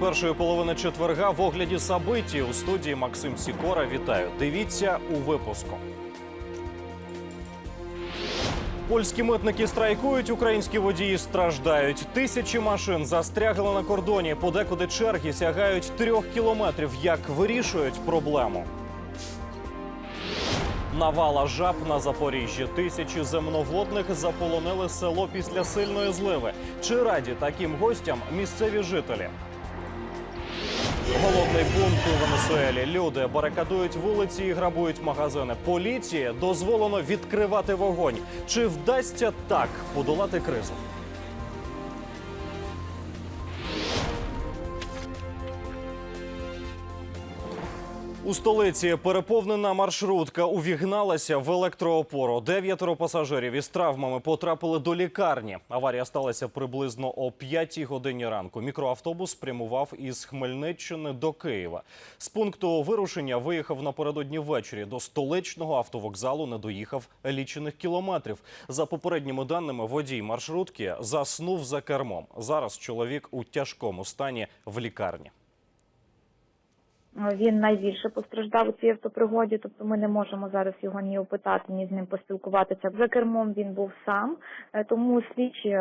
Першої половини четверга в огляді Сабиті у студії Максим Сікора. Вітаю. Дивіться у випуску. Польські митники страйкують, українські водії страждають. Тисячі машин застрягли на кордоні. Подекуди черги сягають трьох кілометрів. Як вирішують проблему? Навала жаб на Запоріжжі. Тисячі земноводних заполонили село після сильної зливи. Чи раді таким гостям місцеві жителі? Голодний бунт у Венесуелі. Люди барикадують вулиці і грабують магазини. Поліції дозволено відкривати вогонь. Чи вдасться так подолати кризу? У столиці переповнена маршрутка увігналася в електроопору. Дев'ятеро пасажирів із травмами потрапили до лікарні. Аварія сталася приблизно о 5 годині ранку. Мікроавтобус спрямував із Хмельниччини до Києва. З пункту вирушення виїхав напередодні ввечері. До столичного автовокзалу не доїхав лічених кілометрів. За попередніми даними, водій маршрутки заснув за кермом. Зараз чоловік у тяжкому стані в лікарні. Він найбільше постраждав у цій автопригоді, тобто ми не можемо зараз його ні опитати, ні з ним поспілкуватися. За кермом він був сам, е, тому слідчі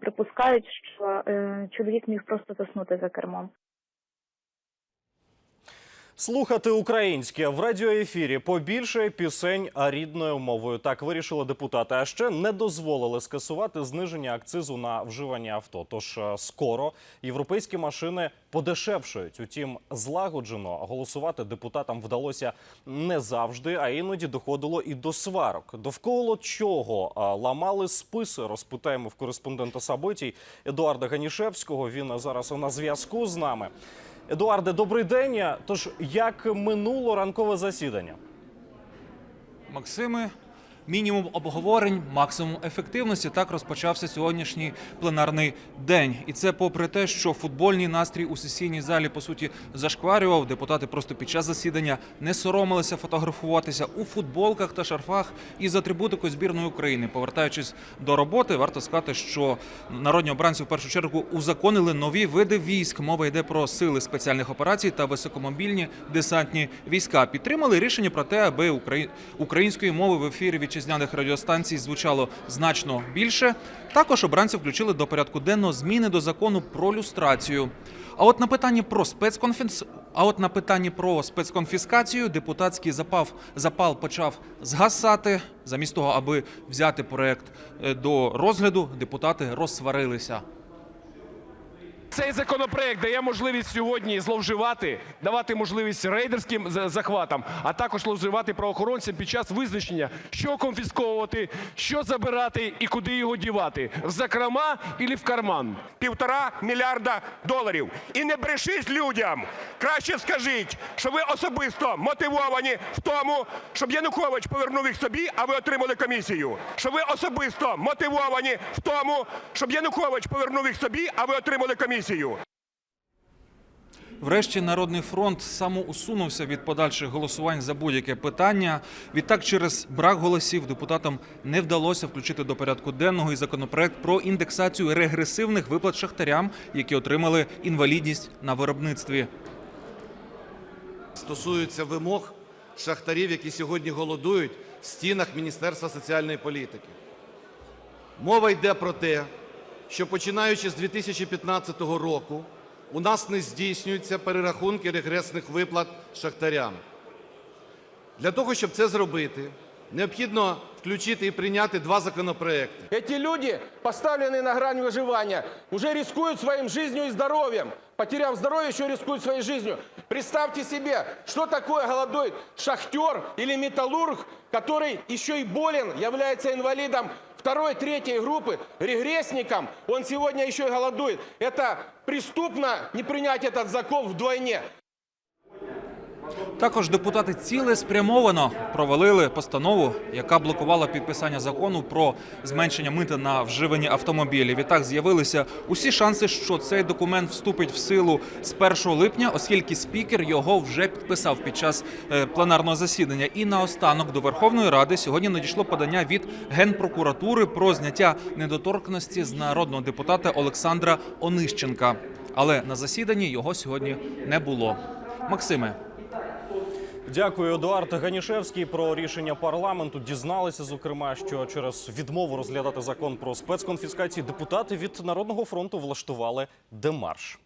припускають, що е, чоловік міг просто заснути за кермом. Слухати українське в радіоефірі побільше пісень рідною мовою. Так вирішили депутати. А ще не дозволили скасувати зниження акцизу на вживання авто. Тож е, скоро європейські машини подешевшують. Утім, злагоджено голосувати депутатам вдалося не завжди, а іноді доходило і до сварок. Довкола чого е, ламали списи? Розпитаємо в кореспондента Сабитій Едуарда Ганішевського. Він зараз на зв'язку з нами. Едуарде, добрий день. Тож як минуло ранкове засідання? Максиме, мінімум обговорень, максимум ефективності. Так розпочався сьогоднішній пленарний день. І це попри те, що футбольний настрій у сесійній залі по суті зашкварював. Депутати просто під час засідання не соромилися фотографуватися у футболках та шарфах із атрибутикою збірної України. Повертаючись до роботи, варто сказати, що народні обранці в першу чергу узаконили нові види військ. Мова йде про сили спеціальних операцій та високомобільні десантні війська. Підтримали рішення про те, аби украї- української мови в ефірі вітчизняних радіостанцій звучало значно більше. Також обранці включили до порядку денного зміни до закону про люстрацію. А от на питанні про спецконфіс... А от на питанні про спецконфіскацію депутатський запав запал почав згасати. Замість того, аби взяти проект е, до розгляду, депутати розсварилися. Цей законопроект дає можливість сьогодні зловживати, давати можливість рейдерським захватам, а також зловживати правоохоронцям під час визначення, що конфісковувати, що забирати і куди його дівати в закрома і в карман. півтора мільярда доларів. І не брешіть людям. Краще скажіть, що ви особисто мотивовані в тому, щоб Янукович повернув їх собі, а ви отримали комісію. Що ви особисто мотивовані в тому, щоб Янукович повернув їх собі, а ви отримали комісію. Врешті Народний фронт самоусунувся від подальших голосувань за будь-яке питання. Відтак, через брак голосів депутатам не вдалося включити до порядку денного і законопроект про індексацію регресивних виплат шахтарям, які отримали інвалідність на виробництві. стосуються вимог шахтарів, які сьогодні голодують в стінах Міністерства соціальної політики. Мова йде про те, що починаючи з 2015 року у нас не здійснюються перерахунки регресних виплат шахтарям. Для того, щоб це зробити, необхідно включити і прийняти два законопроекти. Эти люди, поставленные на грань выживания, уже рискуют своим жизнью и здоровьем. Потеряв здоровье, еще рискуют своей жизнью. Представьте себе, что такое голодует шахтер или металлург, который еще и болен, является инвалидом второй, третьей группы, регрессником. Он сегодня еще и голодует. Это преступно не принять этот закон вдвойне. Також депутати цілеспрямовано провалили постанову, яка блокувала підписання закону про зменшення мита на вживані автомобілі. Відтак з'явилися усі шанси, що цей документ вступить в силу з 1 липня, оскільки спікер його вже підписав під час е, пленарного засідання. І наостанок до Верховної Ради сьогодні надійшло подання від генпрокуратури про зняття недоторкності з народного депутата Олександра Онищенка. Але на засіданні його сьогодні не було. Максиме, Дякую, Едуард Ганішевський. Про рішення парламенту дізналися, зокрема, що через відмову розглядати закон про спецконфіскації депутати від Народного фронту влаштували демарш.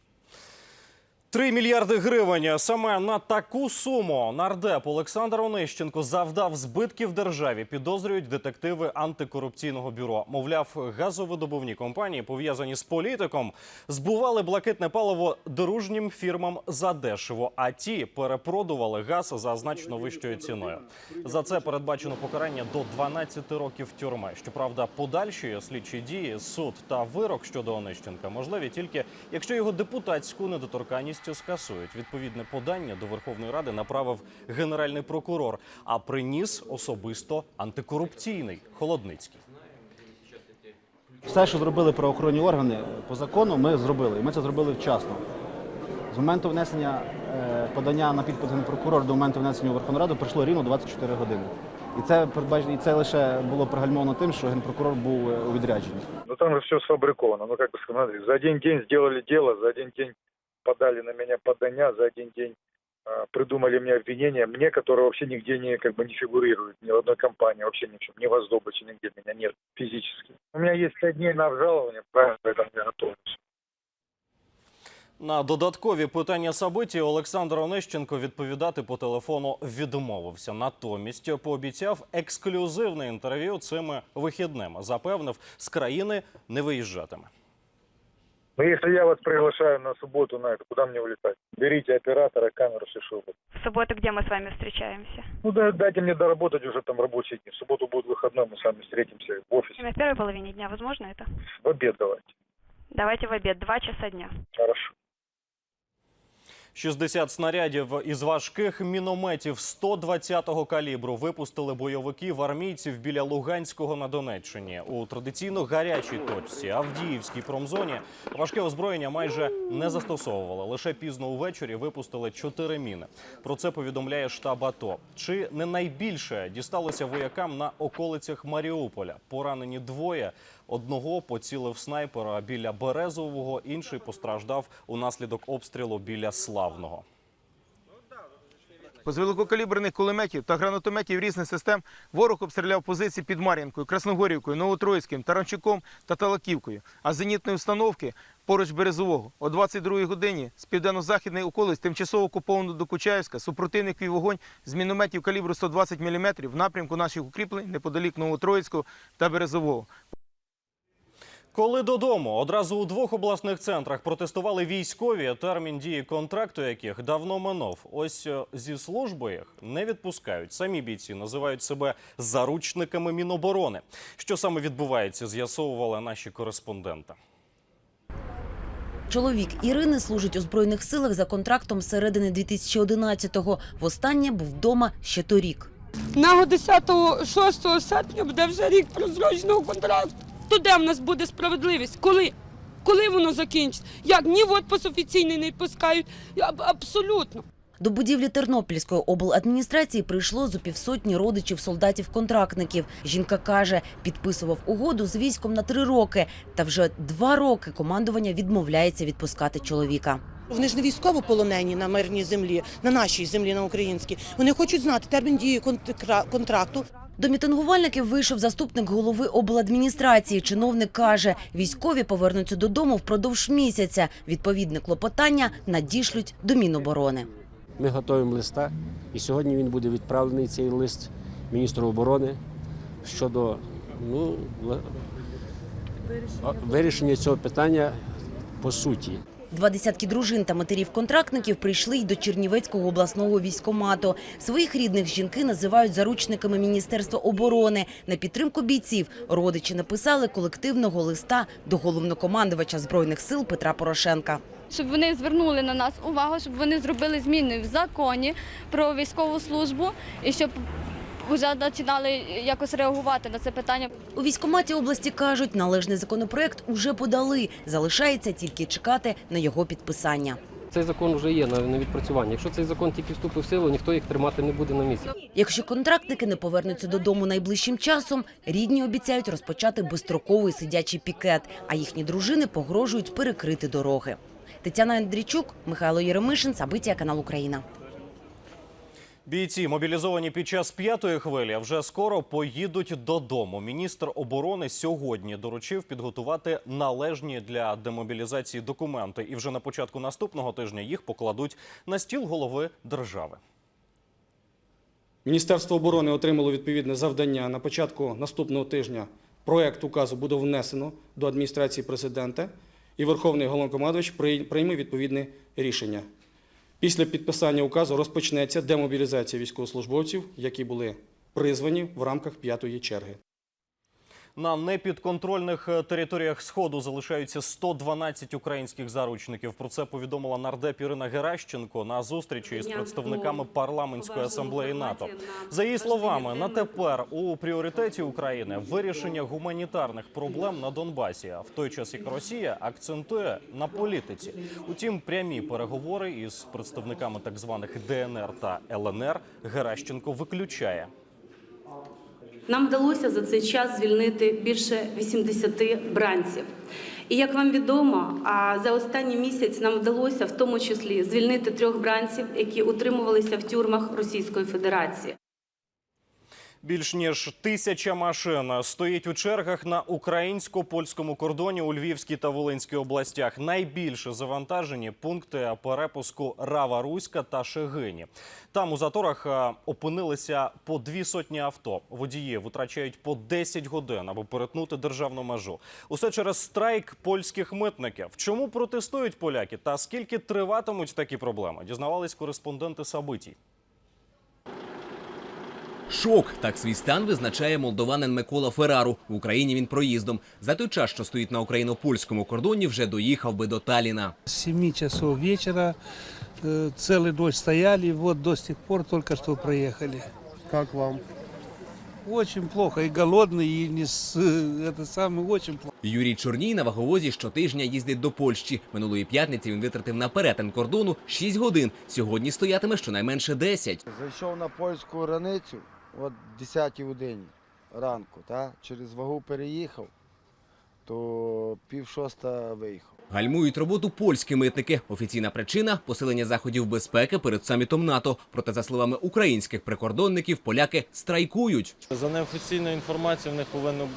Три мільярди гривень. Саме на таку суму нардеп Олександр Онищенко завдав збитків державі. Підозрюють детективи антикорупційного бюро. Мовляв, газовидобувні компанії, пов'язані з політиком, збували блакитне паливо дорожнім фірмам задешево, а ті перепродували газ за значно вищою ціною. За це передбачено покарання до 12 років тюрми. Щоправда, подальші слідчі дії, суд та вирок щодо Онищенка можливі тільки якщо його депутатську недоторканність скасують. Відповідне подання до Верховної Ради направив генеральний прокурор, а приніс особисто антикорупційний Холодницький. Все, що зробили правоохоронні органи по закону, ми зробили. І ми це зробили вчасно. З моменту внесення е, подання на підпис генпрокурора до моменту внесення у Верховну Раду пройшло рівно 24 години. І це і це лише було прогальмовано тим, що генпрокурор був е, у відрядженні. Ну там же все сфабриковано. Ну как бы сказать, за один день сделали дело, за один день подали на меня подання, за один день э, придумали мне обвинение, мне, которое вообще нигде не, как бы, не фигурирует, ни в одной компании, вообще ни в чем, ни в Воздобыче, нигде меня нет физически. У меня есть пять дней на обжалование, правильно, поэтому я готов. На додаткові питання Сабиті Олександр Онищенко відповідати по телефону відмовився. Натомість пообіцяв ексклюзивне інтерв'ю цими вихідними. Запевнив, з країни не виїжджатиме. Но если я вас приглашаю на субботу на это, куда мне улетать? Берите оператора, камеру, все что угодно. В субботу где мы с вами встречаемся? Ну да, дайте мне доработать уже там рабочие дни. В субботу будет выходной, мы с вами встретимся в офисе. На первой половине дня, возможно это? В обед давайте. Давайте в обед, два часа дня. Хорошо. 60 снарядів із важких мінометів 120-го калібру випустили бойовиків армійців біля Луганського на Донеччині. У традиційно гарячій точці Авдіївській промзоні важке озброєння майже не застосовували. Лише пізно увечері випустили чотири міни. Про це повідомляє штаб АТО. Чи не найбільше дісталося воякам на околицях Маріуполя? Поранені двоє. Одного поцілив снайпера біля Березового, інший постраждав унаслідок обстрілу біля Славного. З великокаліберних кулеметів та гранатометів різних систем ворог обстріляв позиції під Мар'їнкою, Красногорівкою, Новотроїцьким, Таранчуком та Талаківкою. А з зенітної установки поруч Березового о 22-й годині з південно-західної околиць тимчасово окупованого до Кучаївська супротивник вів вогонь з мінометів калібру 120 мм в напрямку наших укріплень неподалік Новотроїцького та Березового. Коли додому одразу у двох обласних центрах протестували військові, термін дії контракту яких давно минув. Ось е, зі служби їх не відпускають. Самі бійці називають себе заручниками Міноборони. Що саме відбувається, з'ясовували наші кореспонденти. Чоловік Ірини служить у збройних силах за контрактом середини 2011-го. Востаннє був вдома ще торік. На 10 6 серпня буде вже рік прозрачного контракту. То де в нас буде справедливість? Коли? Коли воно закінчиться? Як ні в отпуск офіційний не пускають? Аб- Абсолютно. До будівлі Тернопільської обладміністрації прийшло зо півсотні родичів солдатів-контрактників. Жінка каже, підписував угоду з військом на три роки. Та вже два роки командування відмовляється відпускати чоловіка. Вони ж не військовополонені на мирній землі, на нашій землі, на українській. Вони хочуть знати термін дії контра- контракту. До мітингувальників вийшов заступник голови обладміністрації. Чиновник каже, військові повернуться додому впродовж місяця. Відповідне клопотання надішлють до Міноборони. Ми готуємо листа, і сьогодні він буде відправлений цей лист міністру оборони щодо ну, вирішення цього питання по суті. Два десятки дружин та матерів контрактників прийшли й до Чернівецького обласного військомату. Своїх рідних жінки називають заручниками Міністерства оборони. На підтримку бійців родичі написали колективного листа до головнокомандувача збройних сил Петра Порошенка. Щоб вони звернули на нас увагу, щоб вони зробили зміни в законі про військову службу і щоб вже починали якось реагувати на це питання. У військкоматі області кажуть, належний законопроект уже подали. Залишається тільки чекати на його підписання. Цей закон вже є на, на відпрацюванні. Якщо цей закон тільки вступив в силу, ніхто їх тримати не буде на місці. Якщо контрактники не повернуться додому найближчим часом, рідні обіцяють розпочати безстроковий сидячий пікет, а їхні дружини погрожують перекрити дороги. Тетяна Андрійчук, Михайло Єремишин, Сабиття, канал Україна. Бійці, мобілізовані під час п'ятої хвилі, вже скоро поїдуть додому. Міністр оборони сьогодні доручив підготувати належні для демобілізації документи, і вже на початку наступного тижня їх покладуть на стіл голови держави. Міністерство оборони отримало відповідне завдання. На початку наступного тижня проект указу буде внесено до адміністрації президента, і Верховний головнокомандувач прий- прийме відповідне рішення. Після підписання указу розпочнеться демобілізація військовослужбовців, які були призвані в рамках п'ятої черги. На непідконтрольних е, територіях сходу залишаються 112 українських заручників. Про це повідомила нардеп Ірина Геращенко на зустрічі з представниками парламентської асамблеї НАТО. За її словами, на тепер у пріоритеті України вирішення гуманітарних проблем на Донбасі. А в той час як Росія акцентує на політиці. Утім, прямі переговори із представниками так званих ДНР та ЛНР Геращенко виключає. Нам вдалося за цей час звільнити більше 80 бранців. І як вам відомо, за останній місяць нам вдалося в тому числі звільнити трьох бранців, які утримувалися в тюрмах Російської Федерації. Більш ніж тисяча машин стоїть у чергах на українсько-польському кордоні у Львівській та Волинській областях. Найбільше завантажені пункти перепуску Рава Руська та Шегині. Там у заторах е, опинилися по дві сотні авто. Водії витрачають по 10 годин, аби перетнути державну межу. Усе через страйк польських митників. Чому протестують поляки та скільки триватимуть такі проблеми? Дізнавались кореспонденти Сабитій. Шок так свій стан визначає молдованин Микола Феррару. В Україні він проїздом. За той час, що стоїть на україно-польському кордоні, вже доїхав би до Таліна. С 7 часов вечера э, целый дождь стояли, вот до сих пор только что проехали. Как вам? Очень плохо, и голодный, и не с, э, это самое, очень плохо. Юрій Чорній на ваговозі щотижня їздить до Польщі. Минулої п'ятниці він витратив на перетин кордону 6 годин. Сьогодні стоятиме щонайменше 10. Зайшов на польську границю от 10 годині ранку, та? через вагу переїхав, то пів шоста виїхав. Гальмують роботу польські митники. Офіційна причина посилення заходів безпеки перед самітом НАТО. Проте, за словами українських прикордонників, поляки страйкують. За неофіційною інформацією, в них повинно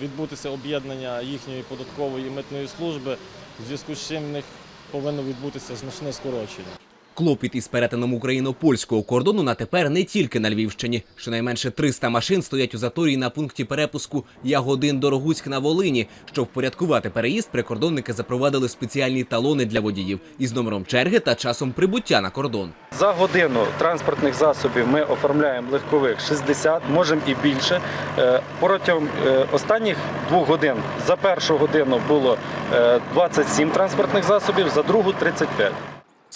відбутися об'єднання їхньої податкової і митної служби, в зв'язку з чим в них повинно відбутися значне скорочення. Клопіт із перетином україно-польського кордону на тепер не тільки на Львівщині. Щонайменше 300 машин стоять у заторі на пункті перепуску Ягодин Дорогуськ на Волині. Щоб впорядкувати переїзд, прикордонники запровадили спеціальні талони для водіїв із номером черги та часом прибуття на кордон. За годину транспортних засобів ми оформляємо легкових 60, можемо і більше. Е, Протягом е, останніх двох годин за першу годину було е, 27 транспортних засобів, за другу 35.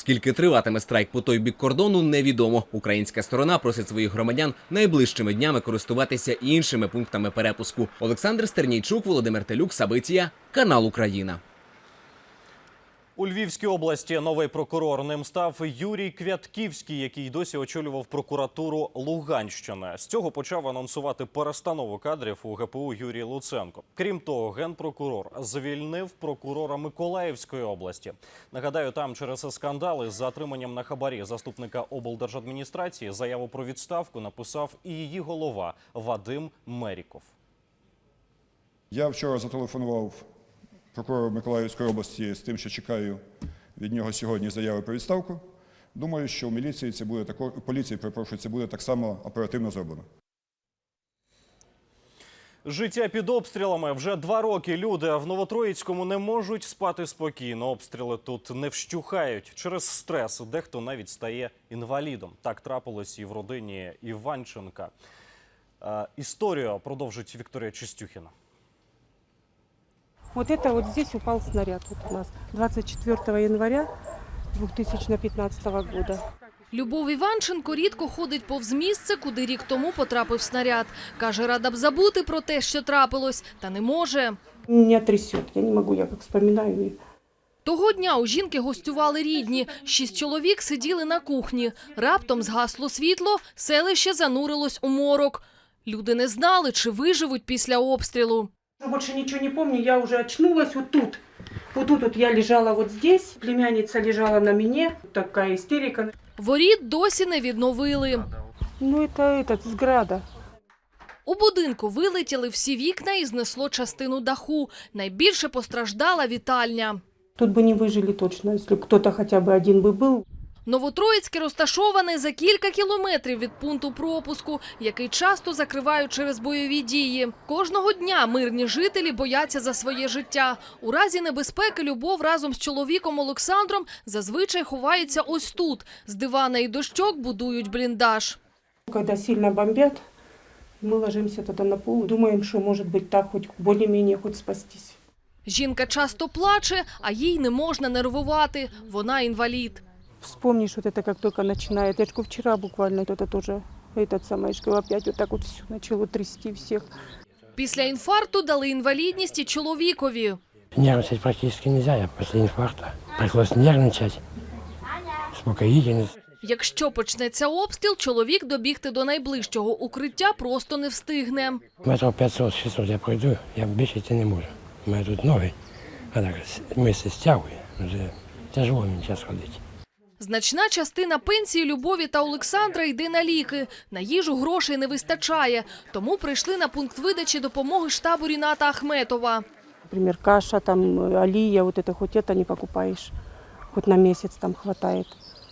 Скільки триватиме страйк по той бік кордону, невідомо. Українська сторона просить своїх громадян найближчими днями користуватися іншими пунктами перепуску. Олександр Стернійчук, Володимир Телюк, Сабиція, канал Україна. У Львівській області новий прокурор ним став Юрій Квятківський, який досі очолював прокуратуру Луганщини. З цього почав анонсувати перестанову кадрів у ГПУ Юрій Луценко. Крім того, генпрокурор звільнив прокурора Миколаївської області. Нагадаю, там через скандали з затриманням на хабарі заступника облдержадміністрації заяву про відставку написав і її голова Вадим Меріков. Я вчора зателефонував прокурору Миколаївської області з тим, що чекаю від нього сьогодні заяви про відставку. Думаю, що в міліції це буде також, поліції, перепрошую, це буде так само оперативно зроблено. Життя під обстрілами вже два роки. Люди в Новотроїцькому не можуть спати спокійно. Обстріли тут не вщухають через стрес. Дехто навіть стає інвалідом. Так трапилось і в родині Іванченка. Е, історію продовжить Вікторія Чистюхіна. Вот это вот здесь упал снаряд вот у нас 24 января 2015 года. Любов Іванченко рідко ходить повз місце, куди рік тому потрапив снаряд. Каже, рада б забути про те, що трапилось, та не може. Меня трясет, я не могу, я как вспоминаю. Того дня у жінки гостювали рідні. Шість чоловік сиділи на кухні. Раптом згасло світло, селище занурилось у морок. Люди не знали, чи виживуть після обстрілу. Больше ничего не помню, я уже очнулась вот тут. Вот тут вот я лежала вот здесь, племянница лежала на мне, такая истерика. Воріт досі не відновили. Ну это этот, с града. У будинку вилетіли всі вікна і знесло частину даху. Найбільше постраждала вітальня. Тут бы не выжили точно, если кто-то хотя бы один бы был. Новотроїцьке розташоване за кілька кілометрів від пункту пропуску, який часто закривають через бойові дії. Кожного дня мирні жителі бояться за своє життя. У разі небезпеки Любов разом з чоловіком Олександром зазвичай ховається ось тут. З дивана і дощок будують бліндаж. Когда сильно бомбят, мы ложимся тогда на пол, думаем, что может быть так хоть более-менее хоть спастись. Жінка часто плаче, а їй не можна нервувати. Вона інвалід Вспомнишь вот это, как только начинает. Я ж говорю, вчера буквально вот это тоже, этот самый, я ж говорю, опять вот так вот все начало трясти всех. Після інфаркту дали інвалідність і чоловікові. Нервничать практически нельзя, я после инфаркта. Пришлось нервничать, успокоительность. Якщо почнеться обстріл, чоловік добігти до найближчого укриття просто не встигне. Метров 500-600 я пройду, я більше йти не можу. У мене тут ноги, а так місце стягує, вже тяжело мені зараз ходити. Значна частина пенсії Любові та Олександра йде на ліки. На їжу грошей не вистачає. Тому прийшли на пункт видачі допомоги штабу Ріната Ахметова. Например, каша, там, э, алия, вот это хоть это не покупаешь, хоть на месяц там хватает.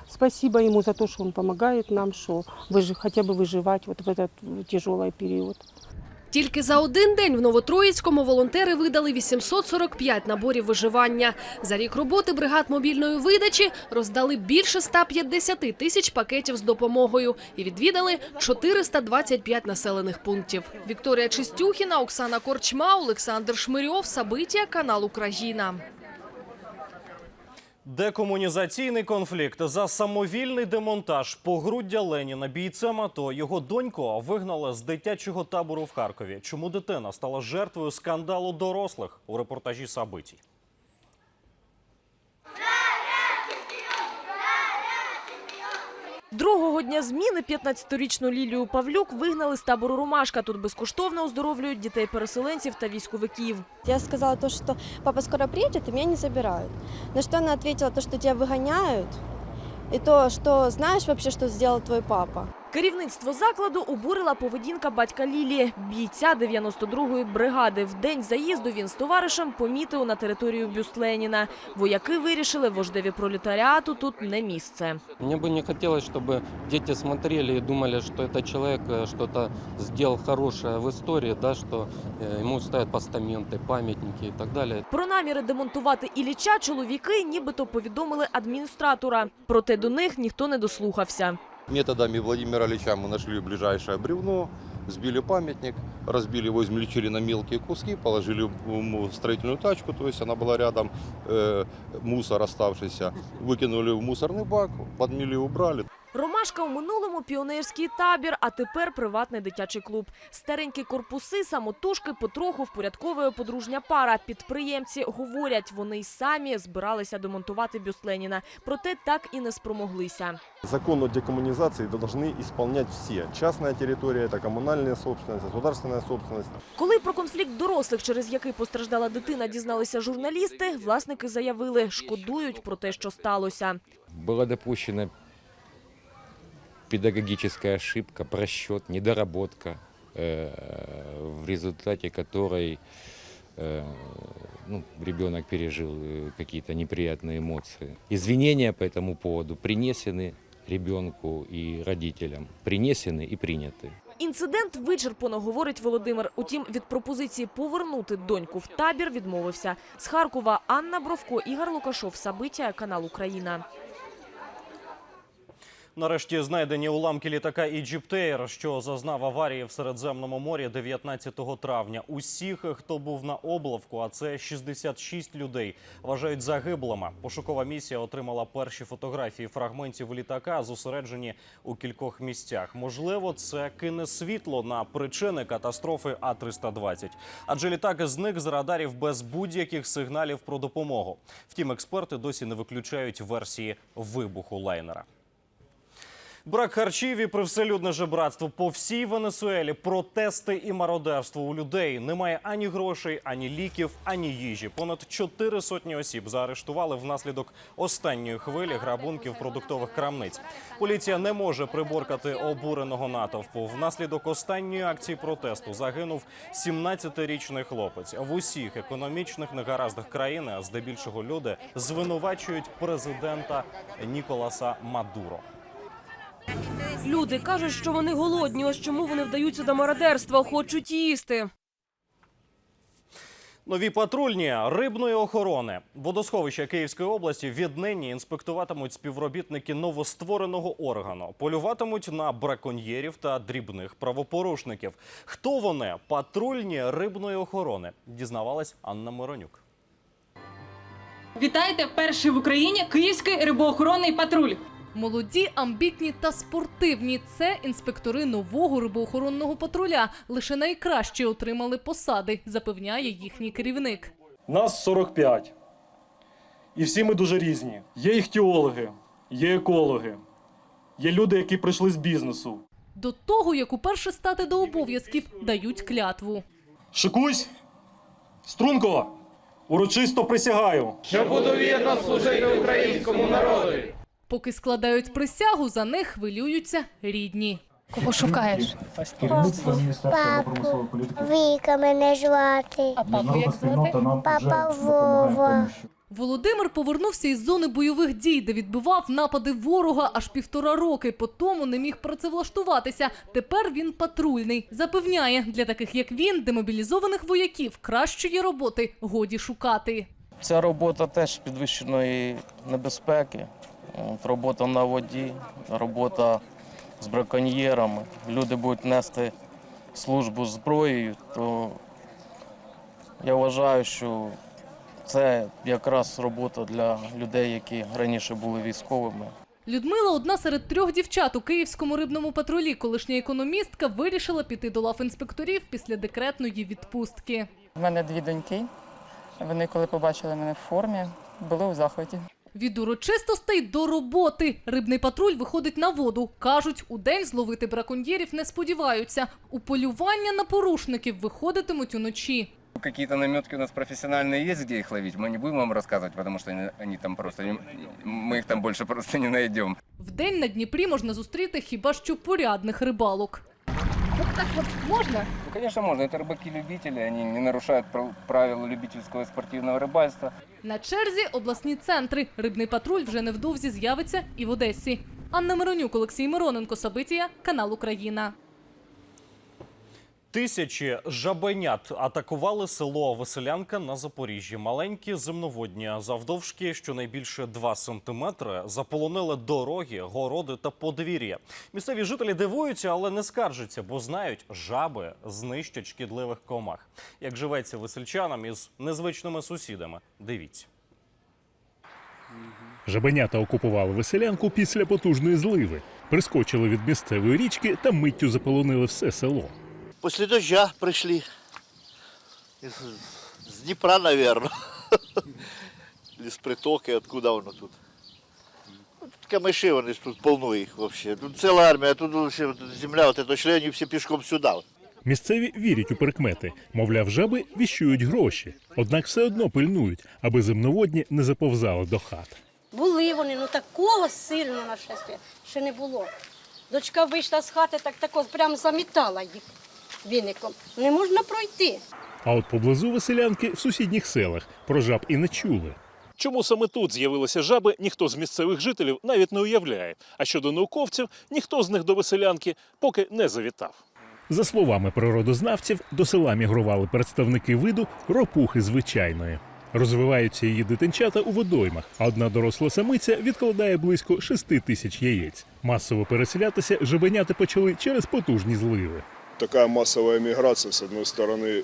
Спасибо ему за то, что он помогает нам, что выжи, хотя бы выживать вот в этот э, тяжелый период. Тільки за один день в Новотроїцькому волонтери видали 845 наборів виживання. За рік роботи бригад мобільної видачі роздали більше 150 тисяч пакетів з допомогою і відвідали 425 населених пунктів. Вікторія Чистюхіна, Оксана Корчма, Олександр Шмирьов, Сабиття, канал Україна. Декомунізаційний конфлікт за самовільний демонтаж погруддя Леніна бійцем АТО його доньку вигнали з дитячого табору в Харкові. Чому дитина стала жертвою скандалу дорослих у репортажі Сабитій. Другого дня зміни 15-річну Лілію Павлюк вигнали з табору «Ромашка». Тут безкоштовно оздоровлюють дітей-переселенців та військовиків. Я сказала что папа скоро приїде, и мене не забирають. На що вона відповіла, то, тебе виганяють, і то, що знаєш, вообще, що сделал твой папа. Керівництво закладу обурила поведінка батька Лілії, бійця 92-ї бригади. В день заїзду він з товаришем помітив на територію бюст Леніна. Вояки вирішили, вождеві пролетаріату тут не місце. Мне бы не хотелось, чтобы дети смотрели и думали, что этот человек э, что-то сделал хорошее в истории, да, что э, ему ставят постаменты, памятники и так далее. Про наміри демонтувати Ілліча чоловіки нібито повідомили адміністратора. Проте до них ніхто не дослухався. Методами Владимира Ильича мы нашли ближайшее бревно, сбили памятник, разбили его, измельчили на мелкие куски, положили в строительную тачку, то есть она была рядом, э, мусор оставшийся, выкинули в мусорный бак, подмели, убрали. Ромашка у минулому піонерський табір, а тепер приватний дитячий клуб. Старенькі корпуси, самотужки потроху впорядковує подружня пара. Підприємці говорять, вони й самі збиралися демонтувати бюст Леніна, проте так і не спромоглися. Закон о декоммунизации должны исполнять все. Частная территория, это коммунальная собственность, государственная собственность. Коли про конфлікт дорослих, через який постраждала дитина, дізналися журналісти, власники заявили, шкодують про те, що сталося. Была допущена педагогическая ошибка, просчет, недоработка, э, в результате которой э, ну, ребенок пережил э, какие-то неприятные эмоции. Извинения по этому поводу принесены ребенку и родителям, принесены и приняты. Інцидент вичерпано, говорить Володимир. Утім, від пропозиції повернути доньку в табір відмовився. З Харкова Анна Бровко, Ігор Лукашов, Сабиття, канал Україна. Нарешті знайдені уламки літака «Іджіптеєр», що зазнав аварії в Середземному морі 19 травня. Усіх, хто був на облавку, а це 66 людей, вважають загиблими. Пошукова місія отримала перші фотографії фрагментів літака, зосереджені у кількох місцях. Можливо, це кине світло на причини катастрофи А-320. Адже літак зник з радарів без будь-яких сигналів про допомогу. Втім, експерти досі не виключають версії вибуху лайнера. Брак харчів і привселюдне жебратство по всій Венесуелі. Протести і мародерство у людей. Немає ані грошей, ані ліків, ані їжі. Понад чотири сотні осіб заарештували внаслідок останньої хвилі грабунків продуктових крамниць. Поліція не може приборкати обуреного натовпу. Внаслідок останньої акції протесту загинув 17-річний хлопець. В усіх економічних негараздах країни, а здебільшого люди, звинувачують президента Ніколаса Мадуро. Люди кажуть, що вони голодні. Ось чому вони вдаються до мародерства, хочуть їсти. Нові патрульні рибної охорони водосховища Київської області віднині інспектуватимуть співробітники новоствореного органу, полюватимуть на браконьєрів та дрібних правопорушників. Хто вони? Патрульні рибної охорони. Дізнавалась Анна Миронюк. Вітайте перший в Україні Київський рибоохоронний патруль. Молоді, амбітні та спортивні це інспектори нового рибоохоронного патруля. Лише найкращі отримали посади, запевняє їхній керівник. Нас 45. І всі ми дуже різні. Є іхтіологи, є екологи, є люди, які прийшли з бізнесу. До того, як уперше стати до обов'язків, дають клятву. Шикусь! Струнко! Урочисто присягаю! Що буду вірно служити українському народу. Поки складають присягу, за них хвилюються рідні. Кого шукаєш? Керівництво Міністерства промислової політики. Віка мене звати. А папу як звати? Папа Вова. Володимир повернувся із зони бойових дій, де відбивав напади ворога аж півтора роки. По тому не міг працевлаштуватися. Тепер він патрульний. Запевняє, для таких як він, демобілізованих вояків, кращої роботи годі шукати. Ця робота теж підвищеної небезпеки. От, робота на воді, робота з браконьєрами. Люди будуть нести службу зброєю, то я вважаю, що це якраз робота для людей, які раніше були військовими. Людмила одна серед трьох дівчат у київському рибному патрулі. Колишня економістка вирішила піти до лав інспекторів після декретної відпустки. У мене дві доньки. Вони, коли побачили мене в формі, були у захваті. Від урочистостей до роботи. Рибний патруль виходить на воду. Кажуть, у день зловити браконьєрів не сподіваються. У полювання на порушників виходитимуть уночі. Какие-то наметки у нас профессиональные есть, где их ловить. Мы не будем вам рассказывать, потому что они, они там просто, не- мы их там больше просто не найдем. Вдень на Дніпрі можна зустріти хіба що порядних рибалок. Так от можна? Ну, конечно, можно. Это рыбаки-любители, они не нарушают прав- правил любительского и спортивного рыбальства. На черзі обласні центри. Рибний патруль вже невдовзі з'явиться і в Одесі. Анна Миронюк, Олексій Мироненко, Сабитія, канал Україна. Тисячі жабенят атакували село Веселянка на Запоріжжі. Маленькі земноводні завдовжки щонайбільше 2 сантиметри заполонили дороги, городи та подвір'я. Місцеві жителі дивуються, але не скаржаться, бо знають, жаби знищать шкідливих комах. Як живеться весельчанам із незвичними сусідами? Дивіться. Жабенята окупували веселянку після потужної зливи, прискочили від місцевої річки та миттю заполонили все село. После дождя пришли. Из, с Днепра, наверное. Или с притоки, откуда воно тут. Ну, Тут камыши, вони ж тут полно їх вообще. Тут ціла армія, тут вообще вот эта земля, вот это шли они всі пішком сюди. Місцеві вірять у прикмети, мовляв, жаби віщують гроші, однак все одно пильнують, аби земноводні не заповзали до хат. Були вони, ну такого сильного нашествия ще не було. Дочка вийшла з хати, так тако прям замітала їх віником. Не можна пройти. А от поблизу веселянки в сусідніх селах про жаб і не чули. Чому саме тут з'явилися жаби, ніхто з місцевих жителів навіть не уявляє. А щодо науковців, ніхто з них до веселянки поки не завітав. За словами природознавців, до села мігрували представники виду ропухи звичайної. Розвиваються її дитинчата у водоймах, а одна доросла самиця відкладає близько 6 тисяч яєць. Масово переселятися жабеняти почали через потужні зливи Такая массовая миграция, с одной стороны,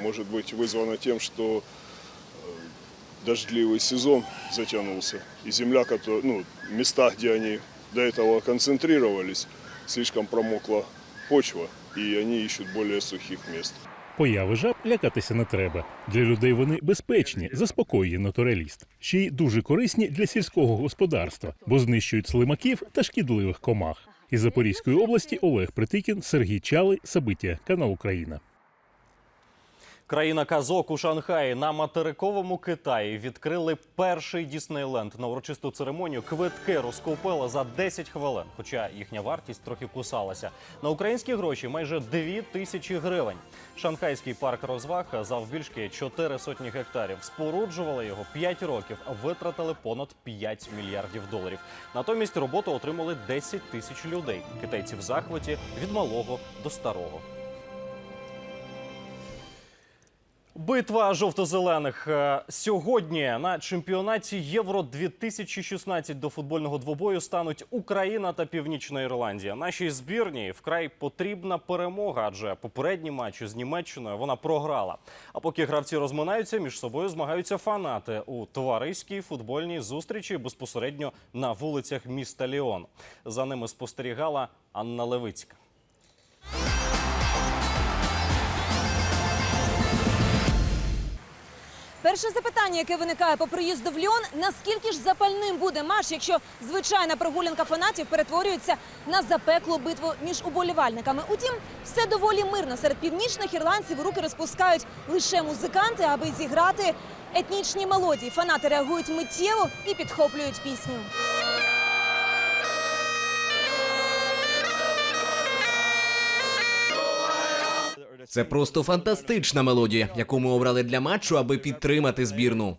может быть вызвана тем, что э, дождливый сезон затянулся, и земля, которая, ну, места, где они до этого концентрировались, слишком промокла почва, и они ищут более сухих мест. Появи жаб лякатися не треба. Для людей вони безпечні, заспокоює натураліст. Ще й дуже корисні для сільського господарства, бо знищують слимаків та шкідливих комах. Із Запорізької області Олег Притикін, Сергій Чали, Сабиття, канал Україна. Країна казок у Шанхаї на материковому Китаї відкрили перший Діснейленд. На урочисту церемонію квитки розкупили за 10 хвилин, хоча їхня вартість трохи кусалася. На українські гроші майже 2 тисячі гривень. Шанхайський парк розваг завбільшки 4 сотні гектарів. Споруджували його 5 років, витратили понад 5 мільярдів доларів. Натомість роботу отримали 10 тисяч людей. Китайці в захваті від малого до старого. Битва жовто-зелених Е, сьогодні на чемпіонаті Євро 2016 до футбольного двобою стануть Україна та Північна Ірландія. Нашій збірній вкрай потрібна перемога, адже попередні матчі з Німеччиною вона програла. А поки гравці розминаються, між собою змагаються фанати у товариській футбольній зустрічі безпосередньо на вулицях міста Ліон. За ними спостерігала Анна Левицька. Перше запитання, яке виникає по приїзду в Ліон, наскільки ж запальним буде матч, якщо звичайна прогулянка фанатів перетворюється на запеклу битву між уболівальниками. Утім, все доволі мирно. Серед північних ірландців руки розпускають лише музиканти, аби зіграти етнічні мелодії. Фанати реагують миттєво і підхоплюють пісню. Це просто фантастична мелодія, яку ми обрали для матчу, аби підтримати збірну.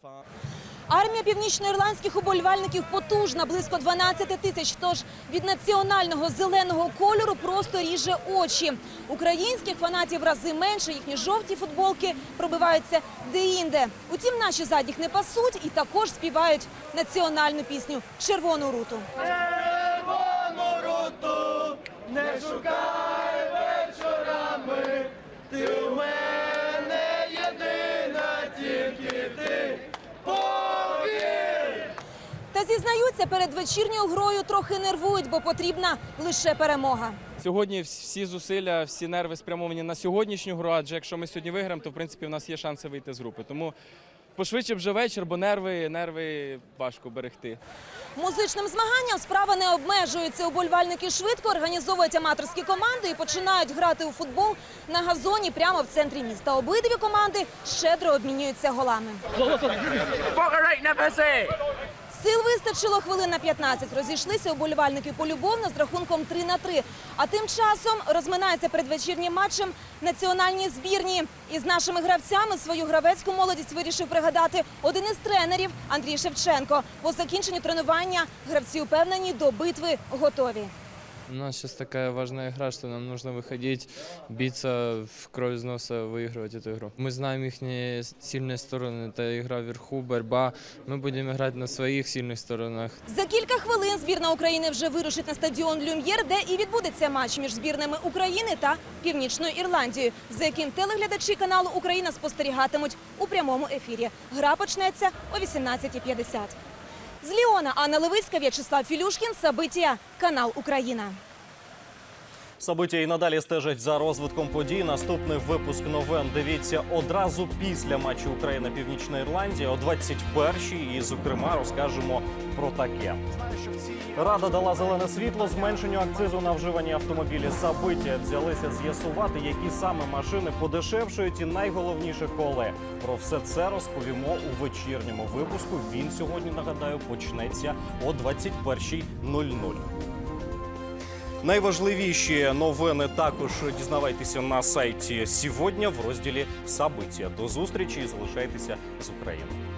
Армія північноірландських уболівальників потужна, близько 12 тисяч. Тож від національного зеленого кольору просто ріже очі. Українських фанатів рази менше. Їхні жовті футболки пробиваються де-інде. Утім, наші задніх не пасуть і також співають національну пісню Червону руту. Червону руту не шукай. Ти у мене єдина, тільки ти повір. Та зізнаються, перед вечірньою грою трохи нервують, бо потрібна лише перемога. Сьогодні всі зусилля, всі нерви спрямовані на сьогоднішню гру, адже якщо ми сьогодні виграємо, то в принципі в нас є шанси вийти з групи. Тому пошвидше вже вечір, бо нерви, нерви важко берегти. Музичним змаганням справа не обмежується. Уболівальники швидко організовують аматорські команди і починають грати у футбол на газоні прямо в центрі міста. Обидві команди щедро обмінюються голами. Сил вистачило хвилин на 15. Розійшлися уболівальники полюбовно з рахунком 3 на 3. А тим часом розминається перед вечірнім матчем національні збірні. І з нашими гравцями свою гравецьку молодість вирішив пригадати один із тренерів Андрій Шевченко. По закінченню тренування гравці упевнені до битви готові. У нас сейчас такая важная игра, что нам нужно выходить, биться в кровь из носа, выигрывать эту игру. Мы знаем их сильные стороны, это игра вверху, борьба. Мы будем играть на своих сильных сторонах. За кілька хвилин збірна України вже вирушить на стадіон Люм'єр, де і відбудеться матч між збірними України та Північною Ірландією, за яким телеглядачі каналу Україна спостерігатимуть у прямому ефірі. Гра почнеться о 18.50. З Ліона Анна Левицька, В'ячеслав Філюшкін, События. канал Україна. Собиття і надалі стежать за розвитком подій. Наступний випуск новин дивіться одразу після матчу Україна Північна Ірландія о 21-й. І, зокрема, розкажемо про таке. Рада дала зелене світло зменшенню акцизу на вживані автомобілі. Собиття взялися з'ясувати, які саме машини подешевшують і найголовніше коли. Про все це розповімо у вечірньому випуску. Він сьогодні нагадаю почнеться о 21.00. Найважливіші новини також дізнавайтеся на сайті сьогодні в розділі Сабиття. До зустрічі і залишайтеся з Україною.